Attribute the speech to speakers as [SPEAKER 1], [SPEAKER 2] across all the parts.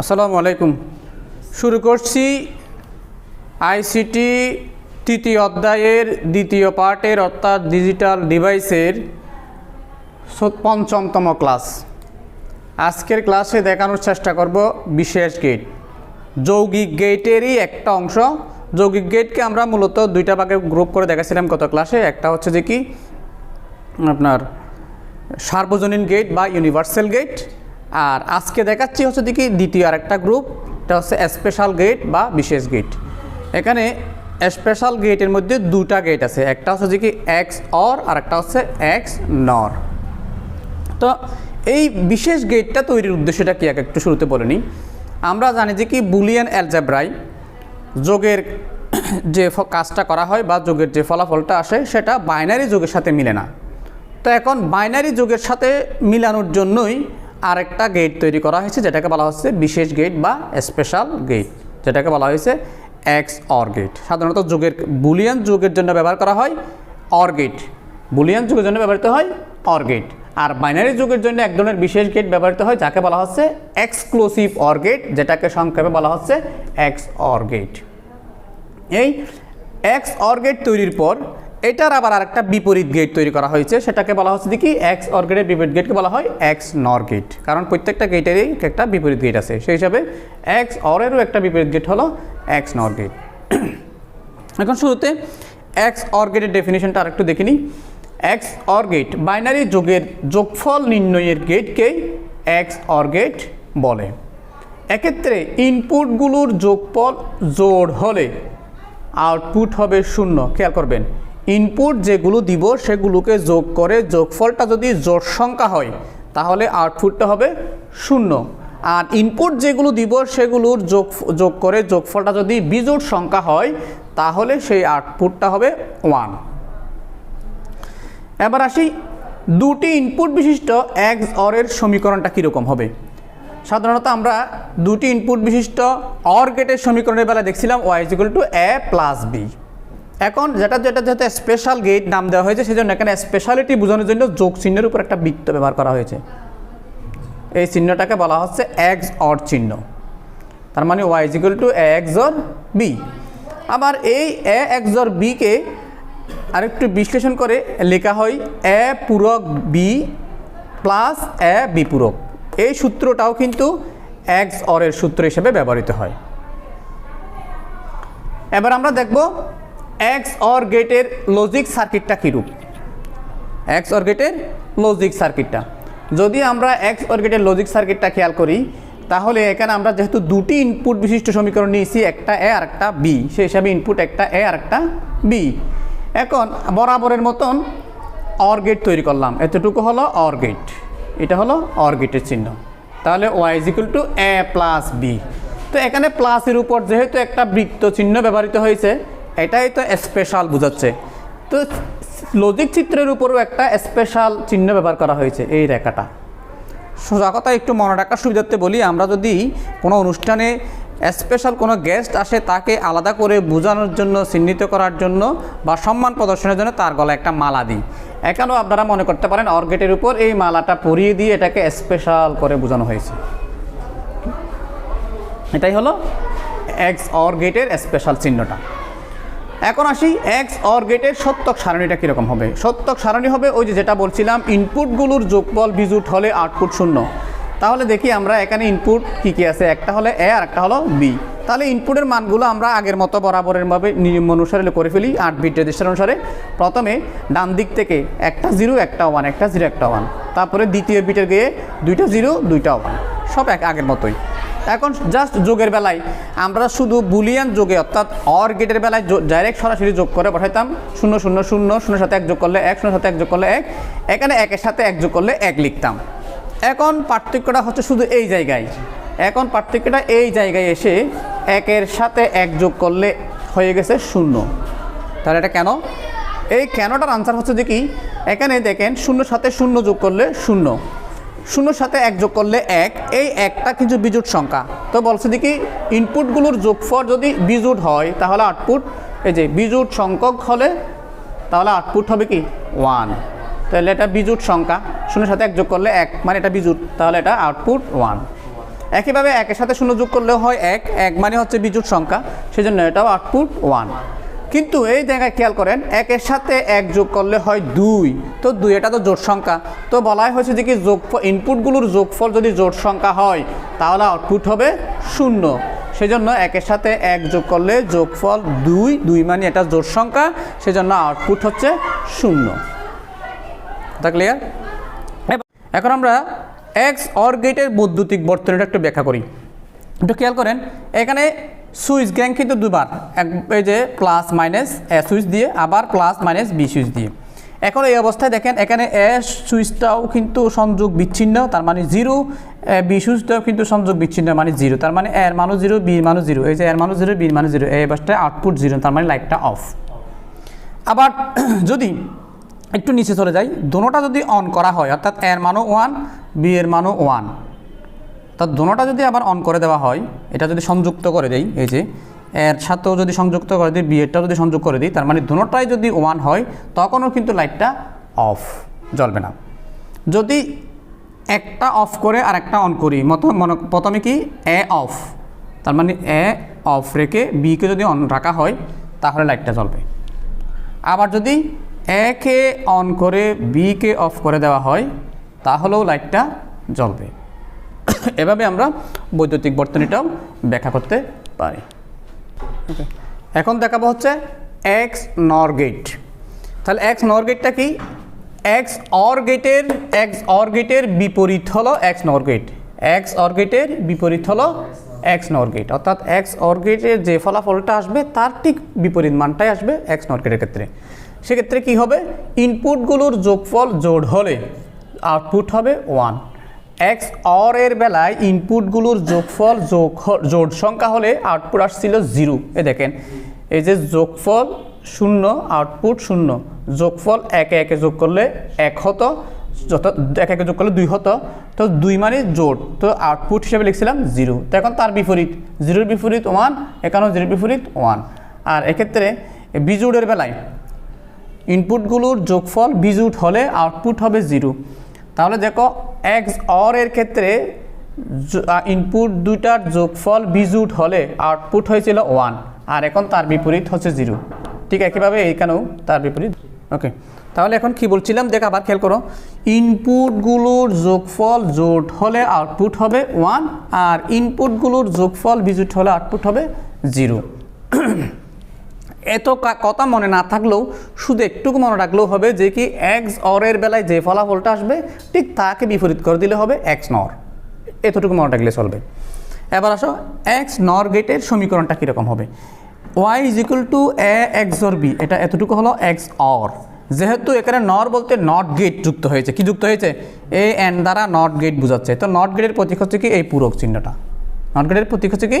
[SPEAKER 1] আসসালামু আলাইকুম। শুরু করছি আইসিটি তৃতীয় অধ্যায়ের দ্বিতীয় পার্টের, অর্থাৎ ডিজিটাল ডিভাইসের পঞ্চমতম ক্লাস আজকের ক্লাসে দেখানোর চেষ্টা করব বিশেষ গেট যৌগিক গেটেরই একটা অংশ। যৌগিক গেটকে আমরা মূলত দুইটা ভাগে গ্রুপ করে দেখাছিলাম গত ক্লাসে একটা হচ্ছে যে কি? আপনার সার্বজনীন গেট বা ইউনিভার্সাল গেট আর আজকে দেখাচ্ছি হচ্ছে দেখি দ্বিতীয় আরেকটা গ্রুপ এটা হচ্ছে স্পেশাল গেট বা বিশেষ গেট এখানে স্পেশাল গেটের মধ্যে দুটা গেট আছে, একটা হচ্ছে যে কি এক্স অর আর একটা হচ্ছে এক্স নর তো এই বিশেষ গেটটা তৈরির উদ্দেশ্যটা কি এক একটু শুরুতে বলে নিই। আমরা জানি যে কি বুলিয়ান অ্যালজাব্রাই যোগের যে কাজটা করা হয় বা যোগের যে ফলাফলটা আসে, সেটা বাইনারি যোগের সাথে মিলে না। তো এখন বাইনারি যুগের সাথে মিলানোর জন্যই আরেকটা গেট তৈরি করা হয়েছে, যেটাকে বলা হচ্ছে বিশেষ গেট বা স্পেশাল গেট যেটাকে বলা হয়েছে এক্স অর গেট সাধারণত যুগের, বুলিয়ান যুগের জন্য ব্যবহার করা হয় অর গেট বুলিয়ান যুগের জন্য ব্যবহৃত হয় অর গেট আর বাইনারি যুগের জন্য এক ধরনের বিশেষ গেট ব্যবহৃত হয়, যাকে বলা হচ্ছে এক্সক্লুসিভ অর গেট যেটাকে সংক্ষেপে বলা হচ্ছে এক্স অর গেট এই এক্স অর গেট তৈরির পর এটার আবার আরেকটা বিপরীত গেট তৈরি করা হয়েছে। সেটাকে বলা হচ্ছে দেখি এক্স অর গেটের বিপরীত গেটকে বলা হয় এক্স নর গেট কারণ প্রত্যেকটা গেটেরই একটা বিপরীত গেট আছে। সেই হিসাবে এক্স অরেরও একটা বিপরীত গেট হলো এক্স নর গেট এখন শুরুতে এক্স অর গেটের ডেফিনেশনটা আরেকটু দেখে নিই। এক্স অর গেট বাইনারি যোগের যোগফল নির্ণয়ের গেটকেই এক্স অর গেট বলে। এক্ষেত্রে ইনপুটগুলোর যোগফল জোড় হলে আউটপুট হবে শূন্য। খেয়াল করবেন। ইনপুট যেগুলো দিব সেগুলোকে যোগ করে যোগফলটা যদি জোট সংখ্যা হয়, তাহলে আউটপুটটা হবে শূন্য। আর ইনপুট যেগুলো দিব সেগুলোর যোগ যোগ করে যোগফলটা যদি বিজোড় সংখ্যা হয়, তাহলে সেই আউটপুটটা হবে ওয়ান এবার আসি, দুটি ইনপুট বিশিষ্ট এক্স অরের সমীকরণটা কীরকম হবে? সাধারণত আমরা দুটি ইনপুট বিশিষ্ট অর গেটের সমীকরণের বেলা দেখছিলাম Y is equal to A plus B এখন যেটা যেটা যেহেতু স্পেশাল গেট নাম দেওয়া হয়েছে, সেজন্য এখানে স্পেশালিটি বোঝানোর জন্য যোগ চিহ্নের উপর একটা বৃত্ত ব্যবহার করা হয়েছে। এই চিহ্নটাকে বলা হচ্ছে এক্স অর চিহ্ন। তার মানে Y is equal to X OR B আবার এই এ এক্স অর বিকে আরেকটু বিশ্লেষণ করে লেখা হয় এ পূরক বি প্লাস এ বিপূরক এই সূত্রটাও কিন্তু এক্স অরের সূত্র হিসেবে ব্যবহৃত হয়। এবার আমরা দেখব এক্স অর গেটের লজিক সার্কিটটা কীরূপ এক্স অর গেটের লজিক সার্কিটটা যদি আমরা এক্স অর গেটের লজিক সার্কিটটা খেয়াল করি, তাহলে এখানে আমরা যেহেতু দুটি ইনপুট বিশিষ্ট সমীকরণ নিয়েছি, একটা এ আর একটা বি সেই হিসাবে ইনপুট একটা এ আর একটা বি এখন বরাবরের মতন অর গেট তৈরি করলাম। এতটুকু হলো অর গেট এটা হলো অর গেটের চিহ্ন। তাহলে Y is to A plus B তো এখানে প্লাসের উপর যেহেতু একটা বৃত্ত চিহ্ন ব্যবহৃত হয়েছে এটাই তো স্পেশাল বোঝাচ্ছে। তো লজিক চিত্রের উপরও একটা স্পেশাল চিহ্ন ব্যবহার করা হয়েছে এই রেখাটা। সোজা কথা একটু মনে রাখার সুবিধার্থে বলি, আমরা যদি কোনো অনুষ্ঠানে স্পেশাল কোনো গেস্ট আসে তাকে আলাদা করে বোঝানোর জন্য, চিহ্নিত করার জন্য বা সম্মান প্রদর্শনের জন্য তার গলায় একটা মালা দিই। এখানেও আপনারা মনে করতে পারেন, অর্গেটের উপর এই মালাটা পরিয়ে দিয়ে এটাকে স্পেশাল করে বোঝানো হয়েছে। এটাই হলো এক্স অর গেটের স্পেশাল চিহ্নটা। এখন আসি এক্স অর গেটের সত্যক সারণীটা কীরকম হবে? সত্যক সারণী হবে ওই যে যেটা বলছিলাম ইনপুটগুলোর যোগফল বিজুট হলে আউটপুট শূন্য। তাহলে দেখি আমরা এখানে ইনপুট কী কী আছে? একটা হলে এ আর একটা হলো বি তাহলে ইনপুটের মানগুলো আমরা আগের মতো বরাবরেরভাবে নিয়ম অনুসারে করে ফেলি আট বিট রেজিস্টার অনুসারে। প্রথমে ডান দিক থেকে একটা জিরো একটা ওয়ান একটা জিরো একটা ওয়ান তারপরে দ্বিতীয় বিটের গিয়ে দুইটা জিরো দুইটা ওয়ান সব এক আগের মতোই। এখন জাস্ট যোগের বেলায় আমরা শুধু বুলিয়ান যোগে, অর্থাৎ অর গেটের বেলায় ডাইরেক্ট সরাসরি যোগ করে বসাইতাম শূন্য শূন্য শূন্য শূন্যের সাথে এক যোগ করলে এক, শূন্য সাথে এক যোগ করলে এক, এখানে একের সাথে এক যোগ করলে এক লিখতাম। এখন পার্থক্যটা হচ্ছে শুধু এই জায়গায়। এখন পার্থক্যটা এই জায়গায় এসে একের সাথে এক যোগ করলে হয়ে গেছে শূন্য। তাহলে এটা কেন? এই কেনটার আনসার হচ্ছে যে কি? এখানে দেখেন শূন্য সাথে শূন্য যোগ করলে শূন্য। শূন্যর সাথে এক যোগ করলে এক, এই একটা কিছু বিজুট সংখ্যা। তো বলছে দেখি ইনপুটগুলোর যোগফল যদি বিজুট হয়, তাহলে আউটপুট এই যে বিজুট সংখ্যক হলে, তাহলে আউটপুট হবে কি? ওয়ান তাহলে এটা বিজুট সংখ্যা, শূন্যের সাথে এক যোগ করলে এক মানে এটা বিজুট তাহলে এটা আউটপুট ওয়ান একইভাবে একের সাথে শূন্য যোগ করলেও হয় এক এক মানে হচ্ছে বিজুট সংখ্যা, সেজন্য এটাও আউটপুট ওয়ান কিন্তু এই জায়গায় খেয়াল করেন, একের সাথে এক যোগ করলে হয় দুই। তো দুই এটা তো জোট সংখ্যা। তো বলাই হয়েছে যে কি যোগ ইনপুটগুলোর যোগফল যদি জোট সংখ্যা হয়, তাহলে আউটপুট হবে শূন্য। সেজন্য একের সাথে এক যোগ করলে যোগফল দুই দুই মানে এটা জোট সংখ্যা, সেজন্য আউটপুট হচ্ছে শূন্য। তা ক্লিয়ার এখন আমরা এক্স অর গেটের বৈদ্যুতিক বর্তনীটা একটু ব্যাখ্যা করি। একটু খেয়াল করেন, এখানে সুইচ গ্যাং কিন্তু দুবার। এক এই যে প্লাস মাইনাস এ সুইচ দিয়ে, আবার প্লাস মাইনাস বি সুইচ দিয়ে। এখন এই অবস্থায় দেখেন, এখানে এ সুইচটাও কিন্তু সংযোগ বিচ্ছিন্ন, তার মানে জিরো। বি সুইচটাও কিন্তু সংযোগ বিচ্ছিন্ন মানে জিরো। তার মানে এর মানুষ জিরো, বি মানুষ জিরো। এই যে এর মানুষ জিরো বির মানুষ জিরো, এই অবস্থায় আউটপুট জিরো, তার মানে লাইটটা অফ আবার যদি একটু নিচে চলে যাই, দোনোটা যদি অন করা হয়, অর্থাৎ এর মানও ওয়ান বি এর মানও ওয়ান তা দোনোটা যদি আবার অন করে দেওয়া হয়, এটা যদি সংযুক্ত করে দেই, এই যে, এর সাথেও যদি সংযুক্ত করে দিই বি এরটাও যদি সংযোগ করে দিই, তার মানে দোনোটাই যদি ওয়ান হয়, তখনও কিন্তু লাইটটা অফ জ্বলবে না। যদি একটা অফ করে আর একটা অন করি, মতো, মনে, প্রথমে কি এ অফ তার মানে এ অফ রেখে বিকে যদি অন রাখা হয়, তাহলে লাইটটা জ্বলবে। আবার যদি একে অন করে বিকে অফ করে দেওয়া হয়, তাহলেও লাইটটা জ্বলবে। এভাবে আমরা বৈদ্যুতিক বর্তনীটাও ব্যাখ্যা করতে পারি। এখন দেখাবো হচ্ছে এক্স নর গেট তাহলে এক্স নর গেটটা কি? এক্স অর গেটের এক্স অর গেটের বিপরীত হলো এক্স নর গেট এক্স অর গেটের বিপরীত হলো এক্স নর গেট অর্থাৎ এক্স অর গেটের যে ফলাফলটা আসবে, তার ঠিক বিপরীত মানটাই আসবে এক্স নর গেটের ক্ষেত্রে। সেক্ষেত্রে কি হবে? ইনপুটগুলোর যোগফল জোড় হলে আউটপুট হবে ওয়ান এক্স অর এর বেলায় ইনপুটগুলোর যোগফল যোগ জোড় সংখ্যা হলে আউটপুট আসছিল জিরো। এ দেখেন, এই যে যোগফল শূন্য, আউটপুট শূন্য, যোগফল একে একে যোগ করলে এক হতো যত একে একে যোগ করলে দুই হতো, তো দুই মানে জোড়। তো আউটপুট হিসেবে লিখছিলাম জিরো। তো এখন তার বিপরীত, জিরোর বিপরীত ওয়ান এখানেও জিরোর বিপরীত ওয়ান। আর এক্ষেত্রে বিজোড়ের বেলায় ইনপুটগুলোর যোগফল বিজুট হলে আউটপুট হবে জিরো। তাহলে দেখো এক্স অর এর ক্ষেত্রে ইনপুট দুইটার যোগফল বিজুট হলে আউটপুট হয়েছিল ওয়ান আর এখন তার বিপরীত হচ্ছে জিরো ঠিক একইভাবে এইখানেও তার বিপরীত ওকে তাহলে এখন কি বলছিলাম? দেখ আবার খেয়াল করো। ইনপুটগুলোর যোগফল জোট হলে আউটপুট হবে ওয়ান আর ইনপুটগুলোর যোগফল বিজুট হলে আউটপুট হবে জিরো এত কথা মনে না থাকলেও শুধু একটুকু মনে রাখলেও হবে যে কি এক্স অরের বেলায় যে ফলাফলটা আসবে, ঠিক তাকে বিপরীত করে দিলে হবে এক্স নর। এতটুকু মনে রাখলে চলবে। এবার আসো এক্স নর গেটের সমীকরণটা কীরকম হবে? Y is equal to A X OR B এটা এতটুকু হলো এক্স অর। যেহেতু এখানে নর বলতে নট গেট যুক্ত হয়েছে। কি যুক্ত হয়েছে? এ এন দ্বারা নট গেট বোঝাচ্ছে। তো নট গেটের প্রতীক হচ্ছে কি? এই পূরক চিহ্নটা। নট গেটের প্রতীক হচ্ছে কি?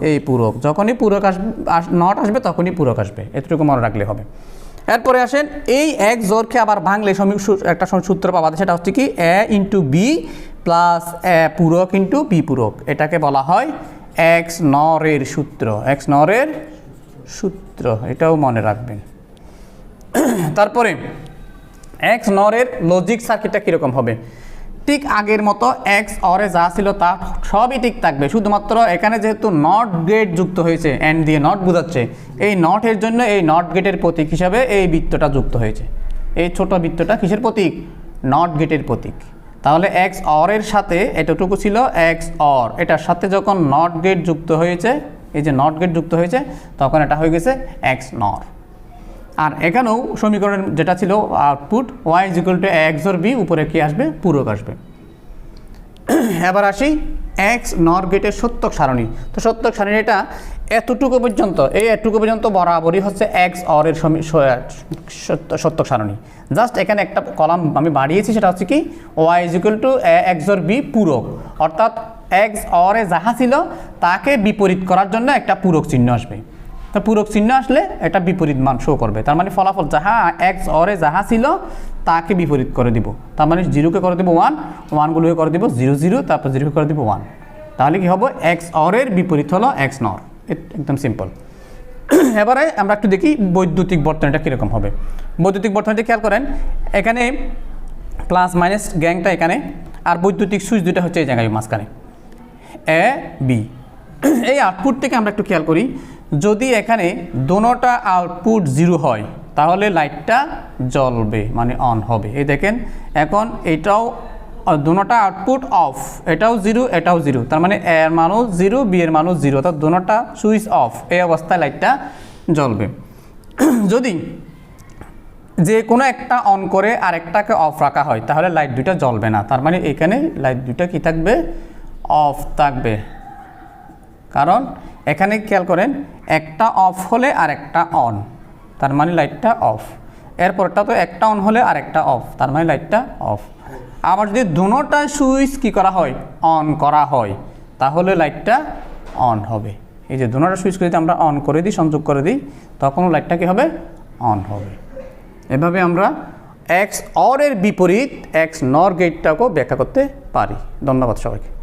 [SPEAKER 1] এই পূরক। যখনই পূরক আসবে নট আসবে, তখনই পূরক আসবে। এতটুকু মনে রাখলে হবে। এরপরে আসেন, এই এক জোরকে আবার ভাঙলে সমীক একটা সূত্র পাওয়া যায়, সেটা হচ্ছে কি, A into B plus A পূরক ইন্টু বি পূরক। এটাকে বলা হয় এক্স নরের সূত্র। এক্স নরের সূত্র, এটাও মনে রাখবেন। তারপরে, এক্স নরের লজিক সার্কিটটা কীরকম হবে? ঠিক আগের মতো এক্স অরে যা ছিল তা সবই ঠিক থাকবে। শুধুমাত্র এখানে যেহেতু নট গেট যুক্ত হয়েছে এন্ড দিয়ে নট বোঝাচ্ছে, এই নটের জন্য এই নট গেটের প্রতীক হিসাবে এই বৃত্তটা যুক্ত হয়েছে। এই ছোট বৃত্তটা কিসের প্রতীক? নট গেটের প্রতীক। তাহলে এক্স অরের সাথে এতটুকু ছিল এক্স অর এটার সাথে যখন নট গেট যুক্ত হয়েছে, এই যে নট গেট যুক্ত হয়েছে, তখন এটা হয়ে গেছে এক্স নর আর এখানেও সমীকরণ যেটা ছিল output Y is equal to X OR B উপরে কি আসবে? পূরক আসবে। এবার আসি এক্স নর গেটের সত্যক সারণী। তো সত্যক সারণীটা এতটুকু পর্যন্ত, এই এতটুকু পর্যন্ত বরাবরই হচ্ছে এক্স অরের সত্যক সারণী। জাস্ট এখানে একটা কলাম আমি বাড়িয়েছি, সেটা হচ্ছে কি Y is equal to X OR B পূরক। অর্থাৎ এক্স অরে যাহা ছিল, তাকে বিপরীত করার জন্য একটা পূরক চিহ্ন আসবে। তো পূরক চিহ্ন আসলে এটা বিপরীত মান শো করবে। তার মানে ফলাফল যাহা এক্স অরে যাহা ছিল, তাকে বিপরীত করে দিব। তার মানে জিরোকে করে দিব ওয়ান ওয়ানগুলোকে করে দিব জিরো জিরো তারপর জিরোকে করে দিব ওয়ান তাহলে কি হবে? এক্স অরের বিপরীত হলো এক্স নর একদম সিম্পল এবারে আমরা একটু দেখি বৈদ্যুতিক বর্তনীটা কীরকম হবে। বৈদ্যুতিক বর্তনীটা খেয়াল করেন, এখানে প্লাস মাইনাস গ্যাংটা এখানে, আর বৈদ্যুতিক সুইচ দুটো হচ্ছে এই জায়গায় মাঝখানে। এ বি এই আউটপুট থেকে আমরা একটু খেয়াল করি যদি এখানে দোনোটা আউটপুট জিরো হয়, তাহলে লাইটটা জ্বলবে মানে অন হবে। এই দেখেন, এখন এটাও দোনোটা আউটপুট অফ এটাও জিরো এটাও জিরো তার মানে এর মানুষ জিরো বি এর মানুষ জিরো অর্থাৎ দোনোটা সুইচ অফ এই অবস্থায় লাইটটা জ্বলবে। যদি যে কোনো একটা অন করে আরেকটাকে অফ রাখা হয়, তাহলে লাইট দুইটা জ্বলবে না। তার মানে এখানে লাইট দুইটা কি থাকবে? অফ থাকবে। কারণ এখানে খেয়াল করেন, একটা অফ হলে আর একটা অন, তার মানে লাইটটা অফ। এরপরটা তো একটা অন হলে আর একটা অফ, তার মানে লাইটটা অফ। আবার যদি দুটোটা সুইচ কি করা হয়? অন করা হয়, তাহলে লাইটটা অন হবে। এই যে দুটোটা সুইচ যদি আমরা অন করে দিই, সংযোগ করে দিই, তখন লাইটটা কি হবে? অন হবে। এভাবে আমরা এক্স অর এর বিপরীত, এক্স নর গেটটাকেও ব্যাখ্যা করতে পারি। ধন্যবাদ সবাইকে।